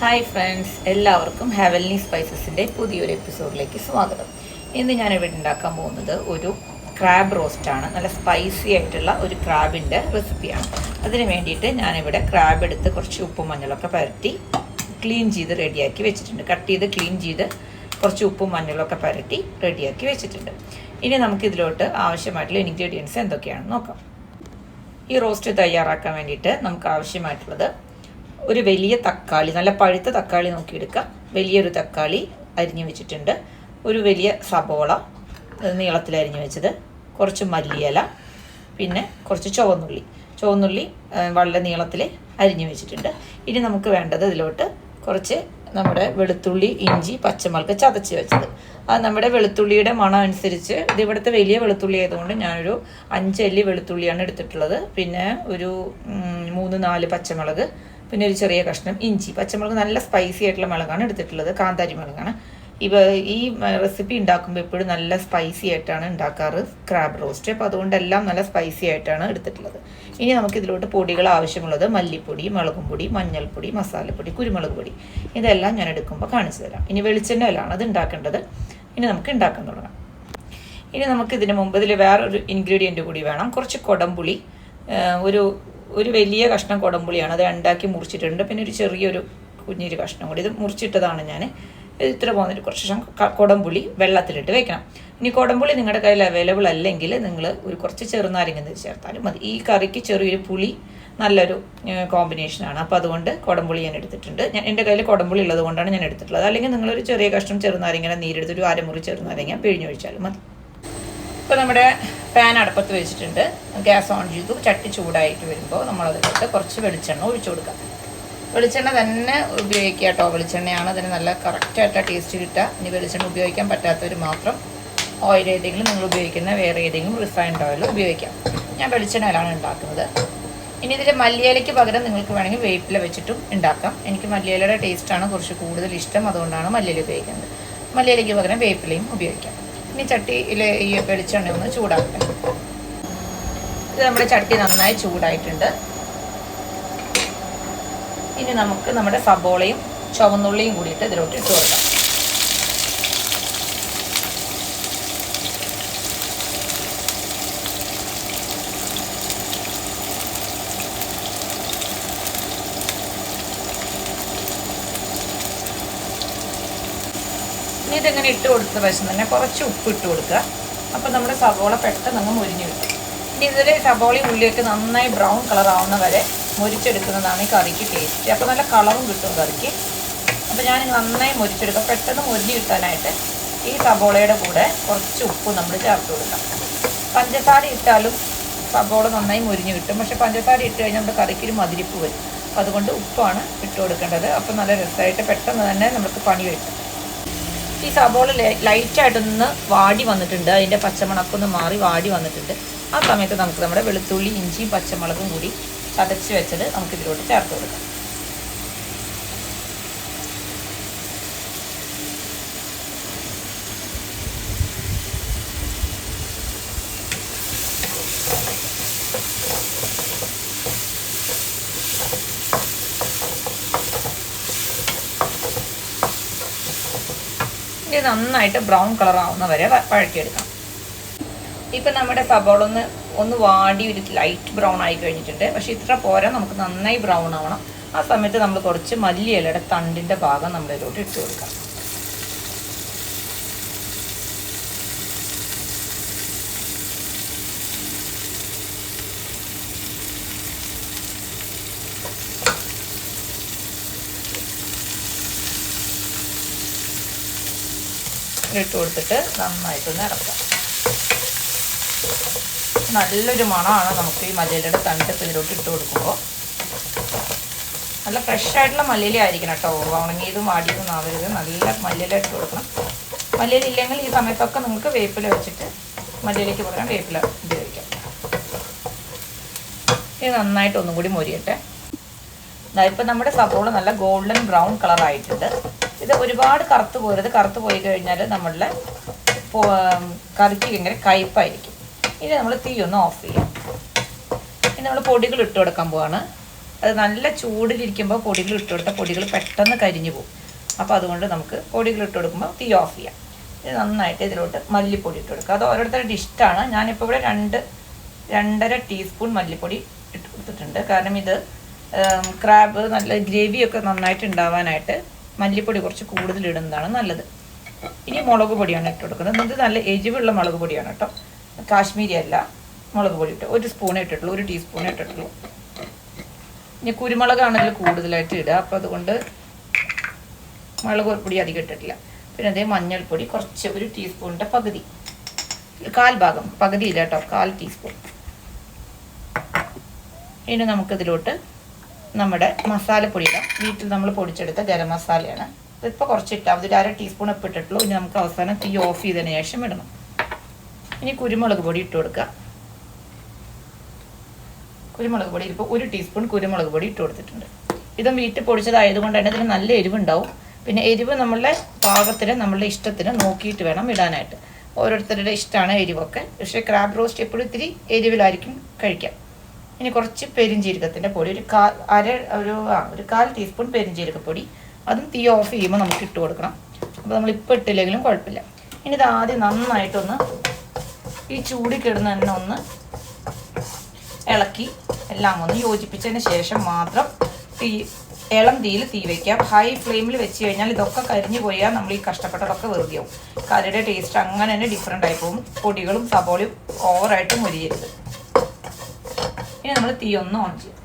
Hi friends എല്ലാവർക്കും ഹാവൽനി സ്പൈസസിന്റെ പുതിയൊരു എപ്പിസോഡിലേക്ക് സ്വാഗതം. ഇന്ന് ഞാൻ ഇവിടെ ഉണ്ടാക്കാൻ പോകുന്നത് ഒരു ക്രാബ് റോസ്റ്റാണ് നല്ല സ്പൈസി ആയിട്ടുള്ള ഒരു ക്രാബിന്റെ റെസിപ്പിയാണ് അതിന് വേണ്ടിയിട്ട് ഞാനിവിടെ ക്രാബ് എടുത്ത് കുറച്ച് ഉപ്പും മഞ്ഞളൊക്കെ പരട്ടി ക്ലീൻ ചെയ്ത് റെഡിയാക്കി വെച്ചിട്ടുണ്ട്. കട്ട് ചെയ്ത് ക്ലീൻ ചെയ്ത് കുറച്ച് ഉപ്പും മഞ്ഞളൊക്കെ പരട്ടി റെഡിയാക്കി വെച്ചിട്ടുണ്ട്. ഇനി നമുക്ക് ഇതിലോട്ട് ആവശ്യമായിട്ടുള്ള ഇൻഗ്രീഡിയൻസ് എന്തൊക്കെയാണെന്ന് നോക്കാം. ഈ റോസ്റ്റ് തയ്യാറാക്കാൻ വേണ്ടിയിട്ട് നമുക്ക് ആവശ്യമായിട്ടുള്ളത് ഒരു വലിയ തക്കാളി നല്ല പഴുത്ത തക്കാളി നോക്കിയെടുക്കുക. വലിയൊരു തക്കാളി അരിഞ്ഞു വെച്ചിട്ടുണ്ട്. ഒരു വലിയ സബോള നീളത്തിൽ അരിഞ്ഞു വെച്ചത്. കുറച്ച് മല്ലിയില പിന്നെ കുറച്ച് ചുവന്നുള്ളി. ചുവന്നുള്ളി വളരെ നീളത്തിൽ അരിഞ്ഞു വെച്ചിട്ടുണ്ട്. ഇനി നമുക്ക് വേണ്ടത് ഇതിലോട്ട് കുറച്ച് നമ്മുടെ വെളുത്തുള്ളി ഇഞ്ചി പച്ചമുളക് ചതച്ച് വെച്ചത്. അത് നമ്മുടെ വെളുത്തുള്ളിയുടെ മണം അനുസരിച്ച് ഇത് ഇവിടുത്തെ വലിയ വെളുത്തുള്ളി ആയതുകൊണ്ട് ഞാനൊരു അഞ്ചല്ലി വെളുത്തുള്ളിയാണ് എടുത്തിട്ടുള്ളത്. പിന്നെ ഒരു മൂന്ന് നാല് പച്ചമുളക് പിന്നെ ഒരു ചെറിയ കഷ്ണം ഇഞ്ചി പച്ചമുളക് നല്ല സ്പൈസി ആയിട്ടുള്ള മുളകാണ് എടുത്തിട്ടുള്ളത് കാന്താരി മുളകാണ്. ഇവ ഈ റെസിപ്പി ഉണ്ടാക്കുമ്പോൾ എപ്പോഴും നല്ല സ്പൈസി ആയിട്ടാണ് ഉണ്ടാക്കാറ് ക്രാബ് റോസ്റ്റ് അപ്പോൾ അതുകൊണ്ടെല്ലാം നല്ല സ്പൈസി ആയിട്ടാണ് എടുത്തിട്ടുള്ളത്. ഇനി നമുക്ക് ഇതിലോട്ട് പൊടികൾ ആവശ്യമുള്ളത് മല്ലിപ്പൊടി മുളകും പൊടി മഞ്ഞൾപ്പൊടി മസാലപ്പൊടി കുരുമുളക് പൊടി. ഇതെല്ലാം ഞാൻ എടുക്കുമ്പോൾ കാണിച്ചു തരാം. ഇനി വെളിച്ചെണ്ണയിലാണ് അത് ഉണ്ടാക്കേണ്ടത്. ഇനി നമുക്ക് ഉണ്ടാക്കാൻ തുടങ്ങാം. ഇനി നമുക്ക് ഇതിന് മുമ്പ് ഇതിൽ വേറൊരു ഇൻഗ്രീഡിയന്റ് കൂടി വേണം. കുറച്ച് കൊടംപുളി ഒരു ഒരു വലിയ കഷ്ണം കുടംപുളിയാണ്. അത് രണ്ടാക്കി മുറിച്ചിട്ടുണ്ട്. പിന്നെ ഒരു ചെറിയൊരു കുഞ്ഞൊരു കഷ്ണം കൂടി. ഇത് മുറിച്ചിട്ടതാണ് ഞാൻ ഇത് ഇത്ര പോകുന്നൊരു കുറച്ച് കൊടംപുളി വെള്ളത്തിലിട്ട് വെക്കണം. ഇനി കുടംപുളി നിങ്ങളുടെ കയ്യിൽ അവൈലബിൾ അല്ലെങ്കിൽ നിങ്ങൾ ഒരു കുറച്ച് ചെറുനാരങ്ങ നീര് ചേർത്താലും മതി. ഈ കറിക്ക് ചെറിയൊരു പുളി നല്ലൊരു കോമ്പിനേഷനാണ് അപ്പോൾ അതുകൊണ്ട് കുടംപുളി ഞാൻ എടുത്തിട്ടുണ്ട്. ഞാൻ എന്റെ കയ്യിൽ കുടംപുളി ഉള്ളത് കൊണ്ടാണ് ഞാൻ എടുത്തിട്ടുള്ളത്. അല്ലെങ്കിൽ നിങ്ങളൊരു ചെറിയ കഷ്ണം ചെറുനാരങ്ങനെ നീരെടുത്ത് ഒരു അരമുറി ചെറുനാരങ്ങ പിഴിഞ്ഞൊഴിച്ചാലും മതി. ഇപ്പോൾ നമ്മുടെ പാൻ അടുപ്പത്ത് വെച്ചിട്ടുണ്ട്. ഗ്യാസ് ഓൺ ചെയ്തു. ചട്ടി ചൂടായിട്ട് വരുമ്പോൾ നമ്മളതിലോട്ട് കുറച്ച് വെളിച്ചെണ്ണ ഒഴിച്ചു കൊടുക്കാം. വെളിച്ചെണ്ണ തന്നെ ഉപയോഗിക്കുക കേട്ടോ വെളിച്ചെണ്ണയാണ് അതിന് നല്ല കറക്റ്റായിട്ട് ടേസ്റ്റ് കിട്ടുക. ഇനി വെളിച്ചെണ്ണ ഉപയോഗിക്കാൻ പറ്റാത്തവർ മാത്രം ഓയിൽ ഏതെങ്കിലും നിങ്ങൾ ഉപയോഗിക്കുന്ന വേറെ ഏതെങ്കിലും റിഫൈൻഡ് ഓയിൽ ഉപയോഗിക്കാം. ഞാൻ വെളിച്ചെണ്ണയിലാണ് ഉണ്ടാക്കുന്നത്. ഇനി ഇതിൽ മല്ലിയിലയ്ക്ക് പകരം നിങ്ങൾക്ക് വേണമെങ്കിൽ വേപ്പില വെച്ചിട്ടും ഉണ്ടാക്കാം. എനിക്ക് മല്ലിയിലയുടെ ടേസ്റ്റാണ് കുറച്ച് കൂടുതൽ ഇഷ്ടം. അതുകൊണ്ടാണ് മല്ലിയില ഉപയോഗിക്കുന്നത്. മല്ലിയിലയ്ക്ക് പകരം വേപ്പിലയും ഉപയോഗിക്കാം. ഇനി ചട്ടിയിൽ ഈ വെളിച്ചെണ്ണ ഒന്ന് ചൂടാക്കട്ടെ. ഇത് നമ്മുടെ ചട്ടി നന്നായി ചൂടായിട്ടുണ്ട്. ഇനി നമുക്ക് നമ്മുടെ സബോളയും ചുവന്നുള്ളിയും കൂടിയിട്ട് ഇതിലോട്ട് ഇട്ട് ഇനി ഇതിങ്ങനെ ഇട്ട് കൊടുത്ത വശം തന്നെ? കുറച്ച് ഉപ്പ് ഇട്ട് കൊടുക്കുക. അപ്പോൾ നമ്മുടെ സവോള പെട്ടെന്ന് അങ്ങ് മുരിഞ്ഞ് കിട്ടും. ഇനി ഇതിൽ സവോളയും ഉള്ളിയൊക്കെ നന്നായി ബ്രൗൺ കളർ ആവുന്ന വരെ മുരിച്ചെടുക്കുന്നതാണ് ഈ കറിക്ക് ടേസ്റ്റ് അപ്പോൾ നല്ല കളറും കിട്ടും കറിക്ക്. അപ്പോൾ ഞാൻ നന്നായി മുരിച്ചെടുക്കാം. പെട്ടെന്ന് മുരിഞ്ഞ് കിട്ടാനായിട്ട് ഈ സവോളയുടെ കൂടെ കുറച്ച് ഉപ്പ് നമ്മൾ ചേർത്ത് കൊടുക്കാം. പഞ്ചസാര ഇട്ടാലും സവോള നന്നായി മുരിഞ്ഞ് കിട്ടും. പക്ഷേ പഞ്ചസാര ഇട്ട് കഴിഞ്ഞാൽ നമ്മുടെ കറിക്ക് ഒരു മതിരിപ്പ് വരും. അപ്പോൾ അതുകൊണ്ട് ഉപ്പാണ് ഇട്ട് കൊടുക്കേണ്ടത്. അപ്പോൾ നല്ല രസമായിട്ട് പെട്ടെന്ന് തന്നെ നമുക്ക് പണി കിട്ടും ഈ സബോള ലൈറ്റായിട്ടൊന്ന് വാടി വന്നിട്ടുണ്ട്. അതിന്റെ പച്ചമുളക്കൊന്ന് മാറി വാടി വന്നിട്ടുണ്ട്. ആ സമയത്ത് നമുക്ക് നമ്മുടെ വെളുത്തുള്ളി ഇഞ്ചിയും പച്ചമുളകും കൂടി ചതച്ച് വെച്ചത് നമുക്ക് ഇതിലോട്ട് ചേർത്ത് കൊടുക്കാം. നന്നായിട്ട് ബ്രൗൺ കളർ ആവുന്ന വരെ വഴറ്റിയെടുക്കാം. ഇപ്പം നമ്മുടെ സബോള ഒന്ന് ഒന്ന് വാടി ഒരു ലൈറ്റ് ബ്രൗൺ ആയി കഴിഞ്ഞിട്ടുണ്ട്. പക്ഷേ ഇത്ര പോരാ നമുക്ക് നന്നായി ബ്രൗൺ ആവണം. ആ സമയത്ത് നമ്മൾ കുറച്ച് മല്ലിയിലയുടെ തണ്ടിന്റെ ഭാഗം നമ്മളിലോട്ട് ഇട്ട് കൊടുക്കാം. ഇട്ട് കൊടുത്തിട്ട് നന്നായിട്ടൊന്ന് ഇറക്കാം നല്ലൊരു മണമാണ് നമുക്ക് ഈ മലയിലയുടെ തണ്ട് ഇതിലോട്ട് ഇട്ട് കൊടുക്കുമ്പോൾ. നല്ല ഫ്രഷ് ആയിട്ടുള്ള മല്ലിയില ആയിരിക്കണം കേട്ടോ. ഉണങ്ങിയതും വാടിയതും ആവരുത് നല്ല മല്ലിയില ഇട്ട് കൊടുക്കണം. മല്ലിയില ഇല്ലെങ്കിൽ ഈ സമയത്തൊക്കെ നിങ്ങൾക്ക് വേപ്പില വെച്ചിട്ട് മല്ലിയിലേക്ക് പകരം വേപ്പില ഉപയോഗിക്കാം. ഇത് നന്നായിട്ട് ഒന്നും കൂടി മൊരിയട്ടെ ഇപ്പം നമ്മുടെ സബോള നല്ല ഗോൾഡൻ ബ്രൗൺ കളർ ആയിട്ടുണ്ട്. ഇത് ഒരുപാട് കറുത്ത് പോരുത്. കറുത്ത് പോയി കഴിഞ്ഞാൽ നമ്മളുടെ കറിക്ക് ഇങ്ങനെ കയ്പായിരിക്കും ഇനി നമ്മൾ തീ ഒന്ന് ഓഫ് ചെയ്യാം. ഇനി നമ്മൾ പൊടികൾ ഇട്ട് കൊടുക്കാൻ പോവാണ്. അത് നല്ല ചൂടിലിരിക്കുമ്പോൾ പൊടികൾ ഇട്ട് കൊടുത്താൽ പൊടികൾ പെട്ടെന്ന് കരിഞ്ഞു പോകും. അപ്പോൾ അതുകൊണ്ട് നമുക്ക് പൊടികൾ ഇട്ട് കൊടുക്കുമ്പോൾ തീ ഓഫ് ചെയ്യാം. ഇത് നന്നായിട്ട് ഇതിലോട്ട് മല്ലിപ്പൊടി ഇട്ട് കൊടുക്കുക അത് ഓരോരുത്തരുടെ ഇഷ്ടമാണ് ഞാനിപ്പോൾ ഇവിടെ രണ്ട് രണ്ടര ടീസ്പൂൺ മല്ലിപ്പൊടി ഇട്ട് കൊടുത്തിട്ടുണ്ട്. കാരണം ഇത് ക്രാബ് നല്ല ഗ്രേവിയൊക്കെ നന്നായിട്ട് ഉണ്ടാവാനായിട്ട് മല്ലിപ്പൊടി കുറച്ച് കൂടുതൽ ഇടുന്നതാണ് നല്ലത്. ഇനി മുളക് പൊടിയാണ് ഇട്ട് കൊടുക്കുന്നത്. ഇത് നല്ല എരിവുള്ള മുളക് പൊടിയാണ് കേട്ടോ. കാശ്മീരി അല്ല മുളക് പൊടി ഇട്ട്. ഒരു സ്പൂൺ ഇട്ടിട്ടുള്ളൂ ഒരു ടീസ്പൂണേ ഇട്ടിട്ടുള്ളൂ ഇനി കുരുമുളകാണ് ഇതിൽ കൂടുതലായിട്ട് ഇടുക. അപ്പോൾ അതുകൊണ്ട് മുളക് പൊടി അധികം ഇട്ടിട്ടില്ല. പിന്നെ അതേ മഞ്ഞൾപ്പൊടി കുറച്ച് ഒരു ടീസ്പൂണിന്റെ പകുതി. കാൽ ഭാഗം പകുതിയില്ല കേട്ടോ കാൽ ടീസ്പൂൺ ഇനി നമുക്കിതിലോട്ട് നമ്മുടെ മസാലപ്പൊടിയുടെ വീട്ടിൽ നമ്മൾ പൊടിച്ചെടുത്ത ഗരം മസാലയാണ്. ഇതിപ്പോൾ കുറച്ച് ഇട്ടാൽ മതി ഒരു അര ടീസ്പൂൺ ഉപ്പ് ഇട്ടിട്ടുള്ളൂ. ഇനി നമുക്ക് അവസാനം തീ ഓഫ് ചെയ്തതിന് ശേഷം ഇടണം. ഇനി കുരുമുളക് പൊടി ഇട്ട് കൊടുക്കുക. കുരുമുളക് പൊടി ഇപ്പോൾ ഒരു ടീസ്പൂൺ കുരുമുളക് പൊടി ഇട്ട് കൊടുത്തിട്ടുണ്ട്. ഇതും വീട്ടിൽ പൊടിച്ചതായതുകൊണ്ട് തന്നെ ഇതിന് നല്ല എരിവുണ്ടാവും. പിന്നെ എരിവ് നമ്മളുടെ പാകത്തിന് നമ്മളുടെ ഇഷ്ടത്തിന് നോക്കിയിട്ട് വേണം ഇടാനായിട്ട്. ഓരോരുത്തരുടെ ഇഷ്ടമാണ് എരിവൊക്കെ. പക്ഷേ ക്രാബ് റോസ്റ്റ് എപ്പോഴും ഇത്തിരി എരിവിലായിരിക്കും കഴിക്കാം. ഇനി കുറച്ച് പെരിഞ്ചീരകത്തിന്റെ പൊടി ഒരു കാൽ അര ഒരു ആ ഒരു കാൽ ടീസ്പൂൺ പെരിഞ്ചീരകപ്പൊടി. അതും തീ ഓഫ് ചെയ്യുമ്പോൾ നമുക്ക് ഇട്ട് കൊടുക്കണം. അപ്പോൾ നമ്മൾ ഇപ്പോൾ ഇട്ടില്ലെങ്കിലും കുഴപ്പമില്ല. ഇനി ഇത് ആദ്യം നന്നായിട്ടൊന്ന് ഈ ചൂടി കിടന്ന് തന്നെ ഒന്ന് ഇളക്കി എല്ലാം ഒന്ന് യോജിപ്പിച്ചതിന് ശേഷം മാത്രം തീ ഇളം തീയിൽ തീ വയ്ക്കാം ഹൈ ഫ്ലെയിമിൽ വെച്ച് കഴിഞ്ഞാൽ ഇതൊക്കെ കരിഞ്ഞു പോയാൽ നമ്മൾ ഈ കഷ്ടപ്പെട്ടതൊക്കെ വെറുതെ ആവും. കറിയുടെ ടേസ്റ്റ് അങ്ങനെ തന്നെ ഡിഫറെന്റ് ആയി പോകും. പൊടികളും സബോളയും ഓവറായിട്ട് മുരിയരുത്. ഇനി നമ്മൾ തീ ഒന്ന് ഓൺ ചെയ്യും.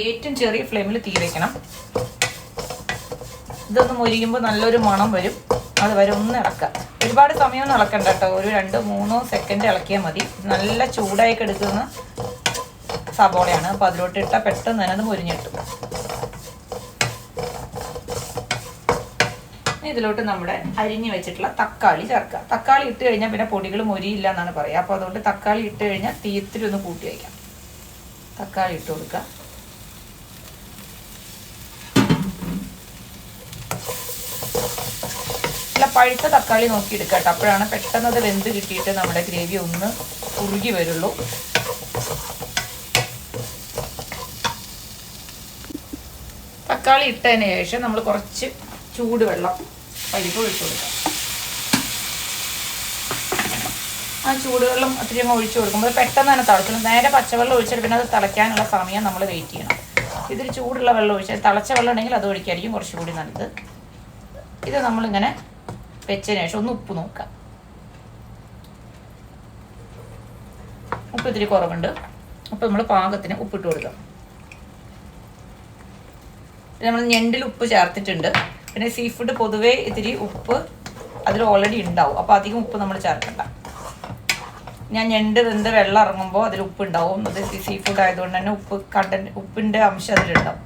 ഏറ്റവും ചെറിയ ഫ്ലെയിമിൽ തീ വയ്ക്കണം ഇതൊന്ന് മൊരിയുമ്പോൾ നല്ലൊരു മണം വരും. അത് വരെ ഒന്ന് ഇളക്കുക. ഒരുപാട് സമയമൊന്നും ഇളക്കണ്ട കേട്ടോ. ഒരു രണ്ട് മൂന്നോ സെക്കൻഡ് ഇളക്കിയാൽ മതി. നല്ല ചൂടായി എടുക്കുന്ന സബോളയാണ് അപ്പോൾ അതിലോട്ട് ഇട്ടാൽ പെട്ടെന്ന് തന്നെ അത് മുരിഞ്ഞിട്ടും ഇതിലോട്ട് നമ്മുടെ അരിഞ്ഞു വെച്ചിട്ടുള്ള തക്കാളി ചേർക്കുക. തക്കാളി ഇട്ട് കഴിഞ്ഞാൽ പിന്നെ പൊടികൾ മൊരിയില്ല എന്നാണ് പറയുക. അപ്പോൾ അതുകൊണ്ട് തക്കാളി ഇട്ട് കഴിഞ്ഞാൽ തീയത്തിൽ ഒന്ന് കൂട്ടി വയ്ക്കാം തക്കാളി ഇട്ട് കൊടുക്കുക. പഴുത്ത തക്കാളി നോക്കി എടുക്കുക കേട്ടോ. അപ്പോഴാണ് പെട്ടെന്ന് അത് വെന്ത് കിട്ടിയിട്ട് നമ്മുടെ ഗ്രേവി ഒന്ന് കുറുകി വരുള്ളൂ. തക്കാളി ഇട്ടതിന് ശേഷം നമ്മൾ കുറച്ച് ചൂടുവെള്ളം പരിപ്പ് ഒഴിച്ചു കൊടുക്കാം ആ ചൂടുവെള്ളം ഒത്തിരി അങ്ങ് ഒഴിച്ചു കൊടുക്കുമ്പോൾ പെട്ടെന്ന് തന്നെ തിളച്ചില്ല നേരെ പച്ചവെള്ളം ഒഴിച്ചിട്ട് പിന്നെ അത് തിളയ്ക്കാനുള്ള സമയം നമ്മൾ വെയിറ്റ് ചെയ്യണം. ഇതിൽ ചൂടുള്ള വെള്ളം ഒഴിച്ചാൽ തിളച്ച വെള്ളം ഉണ്ടെങ്കിൽ അത് ഒഴിക്കായിരിക്കും കുറച്ചുകൂടി നല്ലത്. ഇത് നമ്മളിങ്ങനെ വെച്ചതിന് ശേഷം ഒന്ന് ഉപ്പ് നോക്കാം ഉപ്പ് ഇത്തിരി കുറവുണ്ട്. അപ്പോൾ നമ്മൾ പാകത്തിന് ഉപ്പിട്ട് കൊടുക്കാം. നമ്മൾ ഞണ്ടിൽ ഉപ്പ് ചേർത്തിട്ടുണ്ട്. പിന്നെ സീ ഫുഡ് പൊതുവേ ഇത്തിരി ഉപ്പ് അതിൽ ഓൾറെഡി ഉണ്ടാവും. അപ്പോൾ അധികം ഉപ്പ് നമ്മൾ ചേർക്കണ്ട. ഞാൻ ഞണ്ട് വെന്ത് വെള്ളം ഇറങ്ങുമ്പോൾ അതിൽ ഉപ്പ് ഉണ്ടാവും. അത് സീ ഫുഡ് ആയതുകൊണ്ട് തന്നെ ഉപ്പ് കണ്ട ഉപ്പിന്റെ അംശം അതിലുണ്ടാവും.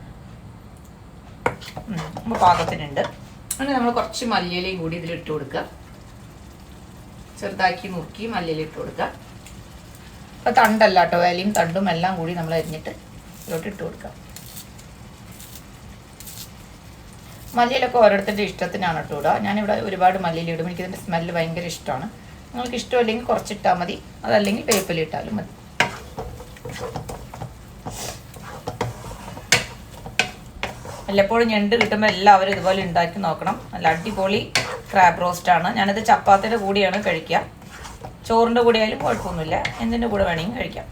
അപ്പോൾ പാകത്തിനുണ്ട്. അങ്ങനെ നമ്മൾ കുറച്ച് മല്ലിയിലയും കൂടി ഇതിൽ ഇട്ട് കൊടുക്കുക ചെറുതാക്കി നുറുക്കി മല്ലിയില ഇട്ട് കൊടുക്കുക അപ്പോൾ തണ്ടല്ല കേട്ടോ വിലയും തണ്ടും എല്ലാം കൂടി നമ്മൾ അരിഞ്ഞിട്ട് ഇതിലോട്ട് ഇട്ട് കൊടുക്കുക മല്ലിയിലൊക്കെ ഓരോരുത്തരുടെ ഇഷ്ടത്തിനാണ് കേട്ടോ ഇടുക. ഞാനിവിടെ ഒരുപാട് മല്ലിയിൽ ഇടും. എനിക്കിതിന്റെ സ്മെല്ല് ഭയങ്കര ഇഷ്ടമാണ്. നിങ്ങൾക്ക് ഇഷ്ടമല്ലെങ്കിൽ കുറച്ചിട്ടാൽ മതി. അതല്ലെങ്കിൽ വേപ്പില ഇട്ടാലും മതി. വല്ലപ്പോഴും ഞണ്ട് കിട്ടുമ്പോൾ എല്ലാവരും ഇതുപോലെ ഉണ്ടാക്കി നോക്കണം. നല്ല അടിപൊളി ക്രാബ് റോസ്റ്റാണ് ഞാനിത് ചപ്പാത്തിയുടെ കൂടെയാണ് കഴിക്കുക. ചോറിന്റെ കൂടെ ആയാലും കുഴപ്പമൊന്നുമില്ല. എന്തിന്റെ കൂടെ വേണമെങ്കിൽ കഴിക്കാം.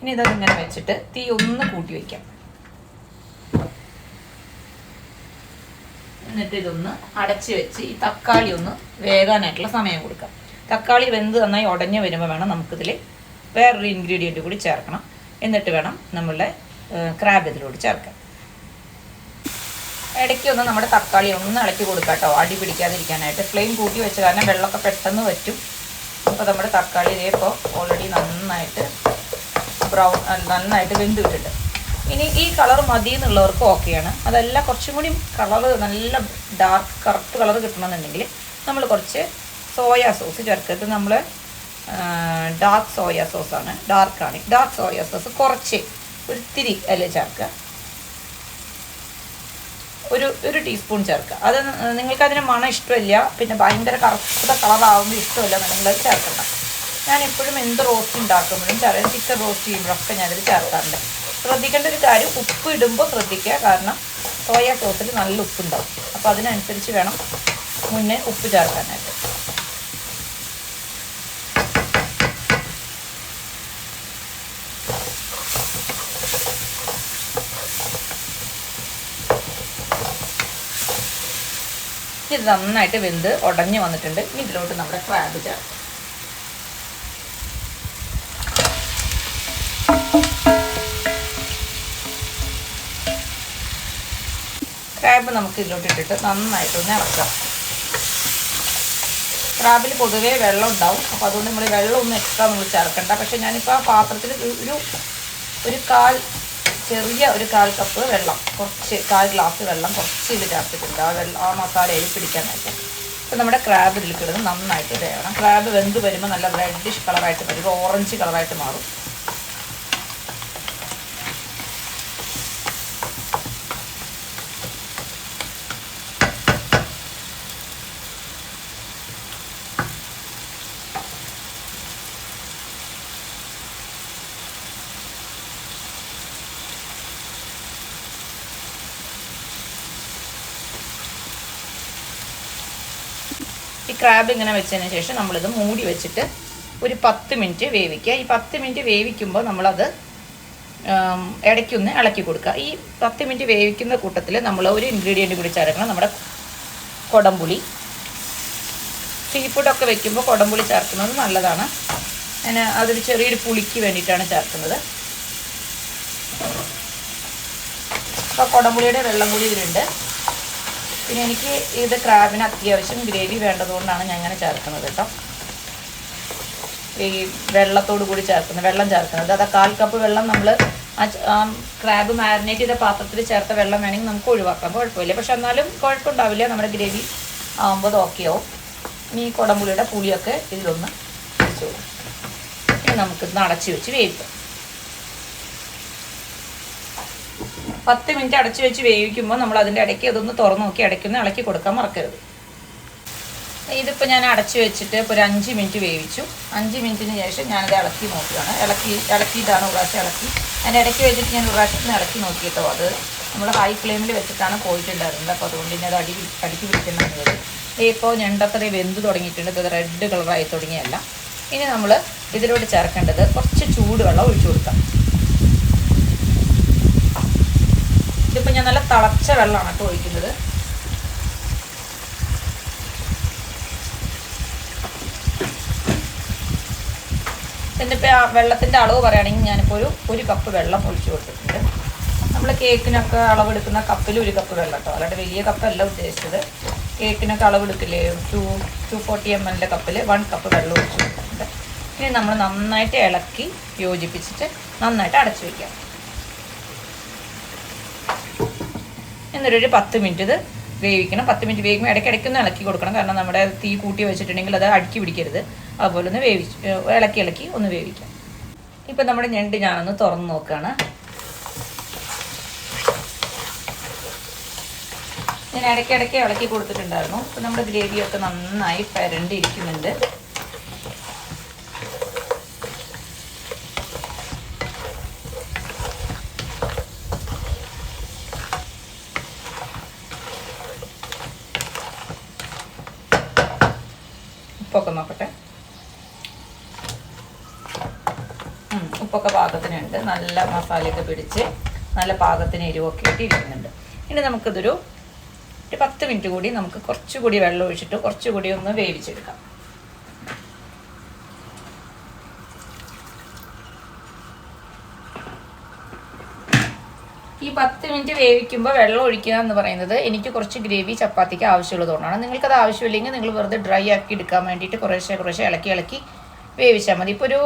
ഇനി ഇതതിങ്ങനെ വെച്ചിട്ട് തീ ഒന്ന് കൂട്ടി വയ്ക്കാം എന്നിട്ട് ഇതൊന്ന് അടച്ച് വെച്ച് ഈ തക്കാളി ഒന്ന് വേകാനായിട്ടുള്ള സമയം കൊടുക്കാം. തക്കാളി വെന്ത് നന്നായി ഉടഞ്ഞ് വരുമ്പോൾ വേണം നമുക്കിതിൽ വേറൊരു ഇൻഗ്രീഡിയന്റ് കൂടി ചേർക്കണം. എന്നിട്ട് വേണം നമ്മളുടെ ക്രാബ് ഇതിലൂടെ ചേർക്കാം ഇടയ്ക്ക് ഒന്ന് നമ്മുടെ തക്കാളി ഒന്ന് ഇളക്കി കൊടുക്കാം കേട്ടോ. അടി പിടിക്കാതിരിക്കാനായിട്ട്. ഫ്ലെയിം കൂട്ടി വെച്ച കാരണം വെള്ളമൊക്കെ പെട്ടെന്ന് വറ്റും. അപ്പോൾ നമ്മുടെ തക്കാളി ഇതേ ഇപ്പോൾ ഓൾറെഡി നന്നായിട്ട് ബ്രൗൺ നന്നായിട്ട് വെന്ത് വിട്ടിട്ടുണ്ട്. ഇനി ഈ കളർ മതി എന്നുള്ളവർക്ക് ഓക്കെയാണ്. അതല്ല കുറച്ചും കൂടി കളർ നല്ല ഡാർക്ക് കറുപ്പ് കളർ കിട്ടണമെന്നുണ്ടെങ്കിൽ നമ്മൾ കുറച്ച് സോയാ സോസ് ചേർക്കരുത് നമ്മൾ ഡാർക്ക് സോയാ സോസാണ് ഡാർക്കാണ് ഡാർക്ക് സോയാ സോസ് കുറച്ച് ഒത്തിരി അല്ലേ ചേർക്കുക. ഒരു ഒരു ടീസ്പൂൺ ചേർക്കുക. അത് നിങ്ങൾക്ക് അതിന് മണം ഇഷ്ടമില്ല പിന്നെ ഭയങ്കര കറുത്ത കളറാവുമ്പോൾ ഇഷ്ടമില്ല നിങ്ങൾ ചേർക്കണ്ട. ഞാൻ എപ്പോഴും എന്ത് റോസ്റ്റ് ഉണ്ടാക്കുമ്പോഴും ചിക്കൻ റോസ്റ്റ് ചെയ്യുമ്പോഴൊക്കെ ഞാനത് ചേർക്കാറുണ്ട്. ശ്രദ്ധിക്കേണ്ട ഒരു കാര്യം ഉപ്പ് ഇടുമ്പോൾ ശ്രദ്ധിക്കുക. കാരണം സോയ സോസിൽ നല്ല ഉപ്പുണ്ടാവും. അപ്പോൾ അതിനനുസരിച്ച് വേണം മുന്നേ ഉപ്പ് ചേർക്കാനായിട്ട്. ഇത് നന്നായിട്ട് വെന്ത് ഉടഞ്ഞു വന്നിട്ടുണ്ട്. ഇതിലോട്ട് നമ്മുടെ ക്രാബ് ചേർക്കാം. ക്രാബ് നമുക്ക് ഇതിലോട്ട് ഇട്ടിട്ട് നന്നായിട്ടൊന്ന് ഇളക്കാം. ക്രാബിൽ പൊതുവേ വെള്ളം ഉണ്ടാവും. അപ്പോൾ അതുകൊണ്ട് നമ്മൾ വെള്ളം ഒന്നും എക്സ്ട്രാ നമ്മൾ ചേർക്കണ്ട. പക്ഷേ ഞാനിപ്പോൾ ആ പാത്രത്തിൽ ഒരു ഒരു കാൽ ചെറിയ ഒരു കാൽ കപ്പ് വെള്ളം കുറച്ച് കാൽ ഗ്ലാസ് വെള്ളം കുറച്ച് ഇത് ചേർത്തിട്ടുണ്ട്. ആ വെള്ളം ആ മസാലയിൽ പിടിക്കാനായിട്ട്. അപ്പോൾ നമ്മുടെ ക്രാബ് ഇതിൽ കിടന്ന് നന്നായിട്ട് വേണം ക്രാബ് വെന്ത് വരുമ്പോൾ നല്ല റെഡിഷ് കളറായിട്ട് വരും. ഓറഞ്ച് കളറായിട്ട് മാറും. ക്രാബ് ഇങ്ങനെ വെച്ചതിന് ശേഷം നമ്മളിത് മൂടി വെച്ചിട്ട് ഒരു പത്ത് മിനിറ്റ് വേവിക്കുക. ഈ പത്ത് മിനിറ്റ് വേവിക്കുമ്പോൾ നമ്മളത് ഇടയ്ക്കൊന്ന് ഇളക്കി കൊടുക്കുക. ഈ പത്ത് മിനിറ്റ് വേവിക്കുന്ന കൂട്ടത്തിൽ നമ്മൾ ഒരു ഇൻഗ്രീഡിയന്റ് കൂടി ചേർക്കണം. നമ്മുടെ കൊടംപുളി. സീ ഫുഡൊക്കെ വെക്കുമ്പോൾ കൊടംപുളി ചേർക്കുന്നത് നല്ലതാണ്. ഞാൻ അതൊരു ചെറിയൊരു പുളിക്ക് വേണ്ടിയിട്ടാണ് ചേർക്കുന്നത്. അപ്പോൾ കൊടംപുളിയുടെ വെള്ളം കൂടി ഇതിലുണ്ട്. പിന്നെ എനിക്ക് ഇത് ക്രാബിന് അത്യാവശ്യം ഗ്രേവി വേണ്ടതുകൊണ്ടാണ് ഞാൻ അങ്ങനെ ചേർക്കുന്നത് കേട്ടോ. ഈ വെള്ളത്തോട് കൂടി ചേർക്കുന്നത് വെള്ളം ചേർക്കുന്നത്. അത് കാൽ കപ്പ് വെള്ളം നമ്മൾ ആ ക്രാബ് മാരിനേറ്റ് ചെയ്ത പാത്രത്തിൽ ചേർത്ത വെള്ളം വേണമെങ്കിൽ നമുക്ക് ഒഴിവാക്കാം. കുഴപ്പമില്ല. പക്ഷെ എന്നാലും കുഴപ്പമുണ്ടാവില്ല. നമ്മുടെ ഗ്രേവി ആകുമ്പോൾ അത് ഓക്കെ ആവും. ഇനി കുടംപുളിയുടെ പുളിയൊക്കെ ഇതിലൊന്ന് വെച്ചോളൂ കൊടുക്കും. നമുക്ക് അടച്ചു വെച്ച് വേവിക്കാം. പത്ത് മിനിറ്റ് അടച്ചു വെച്ച് വേവിക്കുമ്പോൾ നമ്മൾ അതിന്റെ ഇടയ്ക്ക് അതൊന്ന് തുറന്ന് നോക്കി ഇടയ്ക്കൊന്ന് ഇളക്കി കൊടുക്കാൻ മറക്കരുത്. ഇതിപ്പോൾ ഞാൻ അടച്ചു വെച്ചിട്ട് ഇപ്പോൾ ഒരു അഞ്ച് മിനിറ്റ് വേവിച്ചു. അഞ്ച് മിനിറ്റിന് ശേഷം ഞാനത് ഇളക്കി നോക്കുകയാണ്. ഇളക്കി ഇളക്കിയിട്ടാണ് ഉറാശ ഇളക്കി. അതിന്റെ ഇടയ്ക്ക് വെച്ചിട്ട് ഞാൻ ഒന്ന് ഇളക്കി നോക്കിയിട്ടോ അത്. നമ്മൾ ഹൈ ഫ്ലെയിമിൽ വെച്ചിട്ടാണ് പോയിട്ടുണ്ടായിരുന്നത്. അപ്പോൾ അതുകൊണ്ട് ഇനി അത് അടി അടിക്ക് പിടിക്കുന്നുള്ളത് ഇപ്പോൾ ഞണ്ടത്തറി വെന്ത് തുടങ്ങിയിട്ടുണ്ട്. ഇത് റെഡ് കളറായി തുടങ്ങിയല്ല ഇനി നമ്മൾ ഇതിലോട്ട് ചേർക്കേണ്ടത് കുറച്ച് ചൂടുവെള്ളം ഒഴിച്ചു കൊടുക്കാം. ഇതിപ്പോൾ ഞാൻ നല്ല തിളച്ച വെള്ളമാണ് കേട്ടോ ഒഴിക്കുന്നത്. എന്നിപ്പോൾ ആ വെള്ളത്തിന്റെ അളവ് പറയുകയാണെങ്കിൽ ഞാനിപ്പോൾ ഒരു ഒരു കപ്പ് വെള്ളം ഒഴിച്ചു കൊടുത്തിട്ടുണ്ട്. നമ്മൾ കേക്കിനൊക്കെ അളവെടുക്കുന്ന കപ്പിൽ ഒരു കപ്പ് വെള്ളം കേട്ടോ. അല്ലാണ്ട് വലിയ കപ്പല്ല ഉദ്ദേശിച്ചത്. കേക്കിനൊക്കെ അളവെടുക്കില്ലേ? ടു ടു ഫോർട്ടി എം എല്ലിന്റെ കപ്പിൽ വൺ കപ്പ് വെള്ളം ഒഴിച്ചു കൊടുത്തിട്ടുണ്ട്. ഇനി നമ്മൾ നന്നായിട്ട് ഇളക്കി യോജിപ്പിച്ചിട്ട് നന്നായിട്ട് അടച്ചു വയ്ക്കാം എന്നിട്ടൊരു പത്ത് മിനിറ്റ് ഇത് വേവിക്കണം. പത്ത് മിനിറ്റ് വേവിക്കുമ്പോൾ ഇടയ്ക്കിടയ്ക്ക് ഒന്ന് ഇളക്കി കൊടുക്കണം. കാരണം നമ്മുടെ തീ കൂട്ടി വെച്ചിട്ടുണ്ടെങ്കിൽ അത് അടുക്കി പിടിക്കരുത്. അതുപോലെ ഒന്ന് വേവിച്ച് ഇളക്കി ഇളക്കി ഒന്ന് വേവിക്കാം. ഇപ്പം നമ്മുടെ ഞണ്ട് ഞാനൊന്ന് തുറന്ന് നോക്കുകയാണ് ഞാൻ ഇടയ്ക്കിടയ്ക്ക് ഇളക്കി കൊടുത്തിട്ടുണ്ടായിരുന്നു. ഇപ്പം നമ്മുടെ ഗ്രേവിയൊക്കെ നന്നായി പരണ്ടിരിക്കുന്നുണ്ട്. ഉപ്പൊക്കെ നോക്കട്ടെ. ഉപ്പൊക്കെ പാകത്തിനുണ്ട്. നല്ല മസാലയൊക്കെ പിടിച്ച് നല്ല പാകത്തിന് എരിവൊക്കെ ആയിട്ട് ഇരിക്കുന്നുണ്ട്. ഇനി നമുക്കിതൊരു ഒരു പത്ത് മിനിറ്റ് കൂടി നമുക്ക് കുറച്ചുകൂടി വെള്ളം ഒഴിച്ചിട്ട് കുറച്ചുകൂടി ഒന്ന് വേവിച്ചെടുക്കാം. പത്ത് മിനിറ്റ് വേവിക്കുമ്പോൾ വെള്ളം ഒഴിക്കുക എന്ന് പറയുന്നത് എനിക്ക് കുറച്ച് ഗ്രേവി ചപ്പാത്തിക്ക് ആവശ്യമുള്ളതുകൊണ്ടാണ് നിങ്ങൾക്കത് ആവശ്യമില്ലെങ്കിൽ നിങ്ങൾ വെറുതെ ഡ്രൈ ആക്കി എടുക്കാൻ വേണ്ടിയിട്ട് കുറേശ്ശെ കുറേശ്ശെ ഇളക്കി ഇളക്കി വേവിച്ചാൽ മതി. ഇപ്പോൾ ഒരു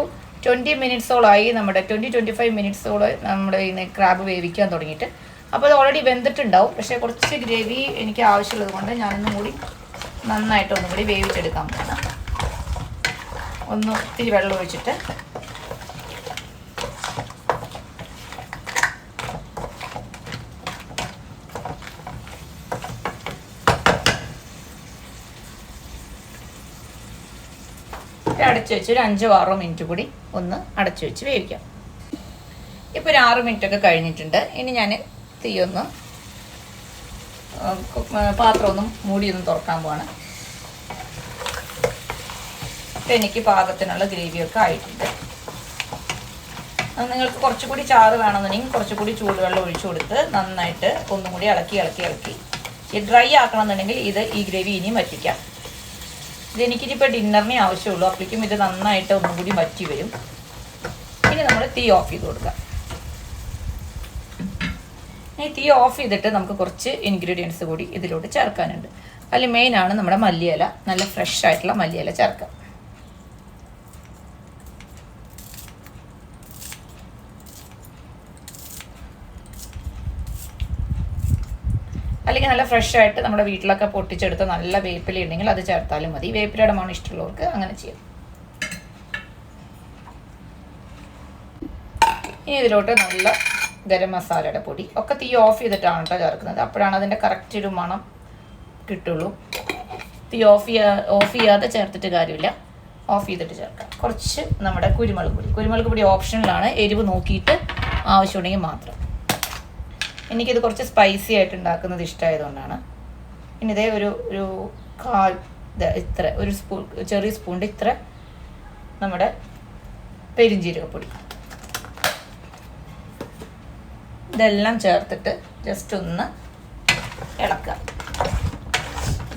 ട്വന്റി മിനിറ്റ്സോളായി നമ്മുടെ ട്വന്റി ട്വന്റി ഫൈവ് മിനിറ്റ്സോളം നമ്മുടെ ഇന്ന് ക്രാബ് വേവിക്കാൻ തുടങ്ങിയിട്ട്. അപ്പോൾ അത് ഓൾറെഡി വെന്തിട്ടുണ്ടാവും. പക്ഷേ കുറച്ച് ഗ്രേവി എനിക്ക് ആവശ്യമുള്ളത് കൊണ്ട് ഞാനൊന്നും കൂടി നന്നായിട്ട് ഒന്നും കൂടി വേവിച്ചെടുക്കാൻ പോകണം ഒന്ന് ഒത്തിരി വെള്ളം ഒഴിച്ചിട്ട് അടച്ചു വെച്ച് ഒരു അഞ്ചോ ആറോ മിനിറ്റ് കൂടി ഒന്ന് അടച്ചു വെച്ച് വേവിക്കാം. ഇപ്പോൾ ഒരു ആറ് മിനിറ്റ് ഒക്കെ കഴിഞ്ഞിട്ടുണ്ട്. ഇനി ഞാൻ തീയൊന്ന് ആ, കു- പാത്രം ഒന്നും മൂടിയൊന്നും തുറക്കാൻ പോവാണ്. ഇപ്പം എനിക്ക് പാകത്തിനുള്ള ഗ്രേവിയൊക്കെ ആയിട്ടുണ്ട്. നിങ്ങൾക്ക് കുറച്ചുകൂടി ചാറ് വേണമെന്നുണ്ടെങ്കിൽ കുറച്ചുകൂടി ചൂടുവെള്ളം ഒഴിച്ചു കൊടുത്ത് നന്നായിട്ട് ഒന്നും കൂടി ഇളക്കി ഇളക്കി. ഇളക്കി ഡ്രൈ ആക്കണമെന്നുണ്ടെങ്കിൽ ഇത് ഈ ഗ്രേവി ഇനിയും വറ്റിക്കാം. ഇത് എനിക്കിനിപ്പോൾ ഡിന്നറിനെ ആവശ്യമുള്ളൂ. അപ്പോഴേക്കും ഇത് നന്നായിട്ട് ഒന്നും കൂടി വറ്റി വരും. ഇനി നമ്മൾ തീ ഓഫ് ചെയ്ത് കൊടുക്കാം. ഈ തീ ഓഫ് ചെയ്തിട്ട് നമുക്ക് കുറച്ച് ഇൻഗ്രീഡിയൻസ് കൂടി ഇതിലോട്ട് ചേർക്കാനുണ്ട്. അതിൽ മെയിനാണ് നമ്മുടെ മല്ലിയില. നല്ല ഫ്രഷ് ആയിട്ടുള്ള മല്ലിയില ചേർക്കാം. അല്ലെങ്കിൽ നല്ല ഫ്രഷ് ആയിട്ട് നമ്മുടെ വീട്ടിലൊക്കെ പൊട്ടിച്ചെടുത്ത് നല്ല വേപ്പില ഉണ്ടെങ്കിൽ അത് ചേർത്താലും മതി. വേപ്പിലയുടെ മണം ഇഷ്ടമുള്ളവർക്ക് അങ്ങനെ ചെയ്യാം. ഇനി ഇതിലോട്ട് നല്ല ഗരം മസാലയുടെ പൊടി. ഒക്കെ തീ ഓഫ് ചെയ്തിട്ടാണ് കേട്ടോ ചേർക്കുന്നത്. അപ്പോഴാണ് അതിന്റെ കറക്റ്റ് ഒരു മണം കിട്ടുള്ളൂ. തീ ഓഫ് ചെയ്യാ ഓഫ് ചെയ്യാതെ ചേർത്തിട്ട് കാര്യമില്ല. ഓഫ് ചെയ്തിട്ട് ചേർക്കാം. കുറച്ച് നമ്മുടെ കുരുമുളക് പൊടി. കുരുമുളക് പൊടി ഓപ്ഷനിലാണ് എരിവ് നോക്കിയിട്ട് ആവശ്യമുണ്ടെങ്കിൽ മാത്രം. എനിക്കിത് കുറച്ച് സ്പൈസി ആയിട്ട് ഉണ്ടാക്കുന്നത് ഇഷ്ടമായതുകൊണ്ടാണ് ഇനി ഇതേ ഒരു ഒരു കാൽ ഇത്ര ഒരു സ്പൂൺ ചെറിയ സ്പൂണിന്റെ ഇത്ര നമ്മുടെ പെരിഞ്ജീരകപ്പൊടി ഇതെല്ലാം ചേർത്തിട്ട് ജസ്റ്റ് ഒന്ന് ഇളക്കുക.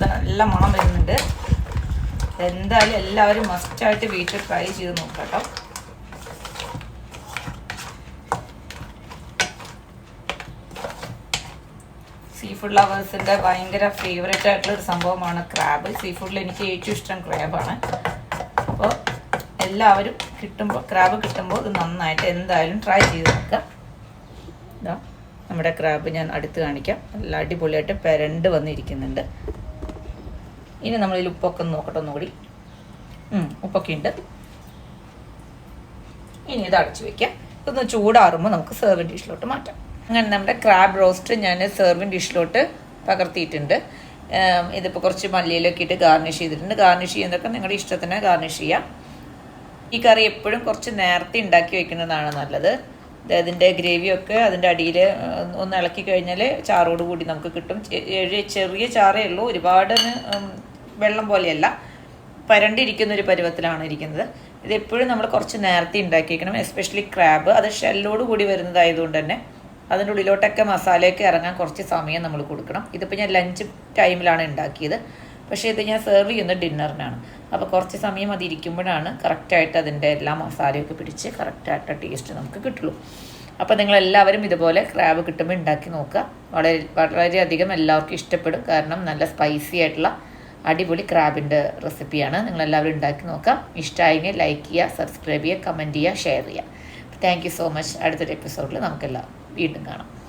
നല്ല മണം വരുന്നുണ്ട്. എന്തായാലും എല്ലാവരും മസ്റ്റായിട്ട് വീട്ടിൽ ട്രൈ ചെയ്ത് നോക്കാം കേട്ടോ സീ ഫുഡ് ലവേഴ്സിന്റെ ഭയങ്കര ഫേവറേറ്റ് ആയിട്ടുള്ള ഒരു സംഭവമാണ് ക്രാബ് സീ ഫുഡിൽ എനിക്ക് ഏറ്റവും ഇഷ്ടം ക്രാബാണ് അപ്പോൾ എല്ലാവരും കിട്ടുമ്പോൾ ക്രാബ് കിട്ടുമ്പോൾ ഇത് നന്നായിട്ട് എന്തായാലും ട്രൈ ചെയ്ത് നോക്കാം. ഇതാ നമ്മുടെ ക്രാബ് ഞാൻ അടുത്ത് കാണിക്കാം. നല്ല അടിപൊളിയായിട്ട് പെരണ്ട് വന്നിരിക്കുന്നുണ്ട്. ഇനി നമ്മളിൽ ഉപ്പൊക്കെ നോക്കട്ടെ ഒന്നുകൂടി. ഉപ്പൊക്കെ ഉണ്ട്. ഇനി ഇത് അടച്ചു വയ്ക്കാം ഇതൊന്ന് ചൂടാറുമ്പോൾ നമുക്ക് സെർവ് ഡിഷിലോട്ട് മാറ്റാം. അങ്ങനെ നമ്മുടെ ക്രാബ് റോസ്റ്റ് ഞാൻ സെർവിങ് ഡിഷിലോട്ട് പകർത്തിയിട്ടുണ്ട്. ഇതിപ്പോൾ കുറച്ച് മല്ലിയിലൊക്കെ ഇട്ട് ഗാർണിഷ് ചെയ്തിട്ടുണ്ട്. ഗാർണിഷ് ചെയ്യുന്നതൊക്കെ നിങ്ങളുടെ ഇഷ്ടത്തിന് ഗാർണിഷ് ചെയ്യാം. ഈ കറി എപ്പോഴും കുറച്ച് നേരത്തെ ഉണ്ടാക്കി വെക്കുന്നതാണ് നല്ലത്. അതിന്റെ ഗ്രേവിയൊക്കെ അതിന്റെ അടിയിൽ ഒന്ന് ഇളക്കി കഴിഞ്ഞാൽ ചാറോട് കൂടി നമുക്ക് കിട്ടും. ചെറിയ ചാറേ ഉള്ളൂ. ഒരുപാട് വെള്ളം പോലെയല്ല. പരണ്ടിരിക്കുന്ന ഒരു പരുവത്തിലാണ് ഇരിക്കുന്നത്. ഇത് എപ്പോഴും നമ്മൾ കുറച്ച് നേരത്തെ വെക്കണം. എസ്പെഷ്യലി ക്രാബ് അത് ഷെല്ലോട് കൂടി വരുന്നതായതുകൊണ്ട് തന്നെ അതിന്റെ ഉള്ളിലോട്ടൊക്കെ മസാലയൊക്കെ ഇറങ്ങാൻ കുറച്ച് സമയം നമ്മൾ കൊടുക്കണം. ഇതിപ്പോൾ ഞാൻ ലഞ്ച് ടൈമിലാണ് ഉണ്ടാക്കിയത്. പക്ഷേ ഇത് ഞാൻ സെർവ് ചെയ്യുന്നത് ഡിന്നറിനാണ് അപ്പോൾ കുറച്ച് സമയം അത് ഇരിക്കുമ്പോഴാണ് കറക്റ്റായിട്ട് അതിന്റെ എല്ലാ മസാലയൊക്കെ പിടിച്ച് കറക്റ്റായിട്ട് ടേസ്റ്റ് നമുക്ക് കിട്ടുള്ളൂ. അപ്പോൾ നിങ്ങളെല്ലാവരും ഇതുപോലെ ക്രാബ് കിട്ടുമ്പോൾ ഉണ്ടാക്കി നോക്കുക. വളരെ വളരെയധികം എല്ലാവർക്കും ഇഷ്ടപ്പെടും. കാരണം നല്ല സ്പൈസി ആയിട്ടുള്ള അടിപൊളി ക്രാബിന്റെ റെസിപ്പിയാണ് നിങ്ങളെല്ലാവരും ഉണ്ടാക്കി നോക്കാം ഇഷ്ടമായെങ്കിൽ ലൈക്ക് ചെയ്യുക സബ്സ്ക്രൈബ് ചെയ്യുക കമന്റ് ചെയ്യുക ഷെയർ ചെയ്യുക. താങ്ക് യു സോ മച്ച് അടുത്തൊരു എപ്പിസോഡിൽ നമുക്കെല്ലാം വീണ്ടും കാണാം.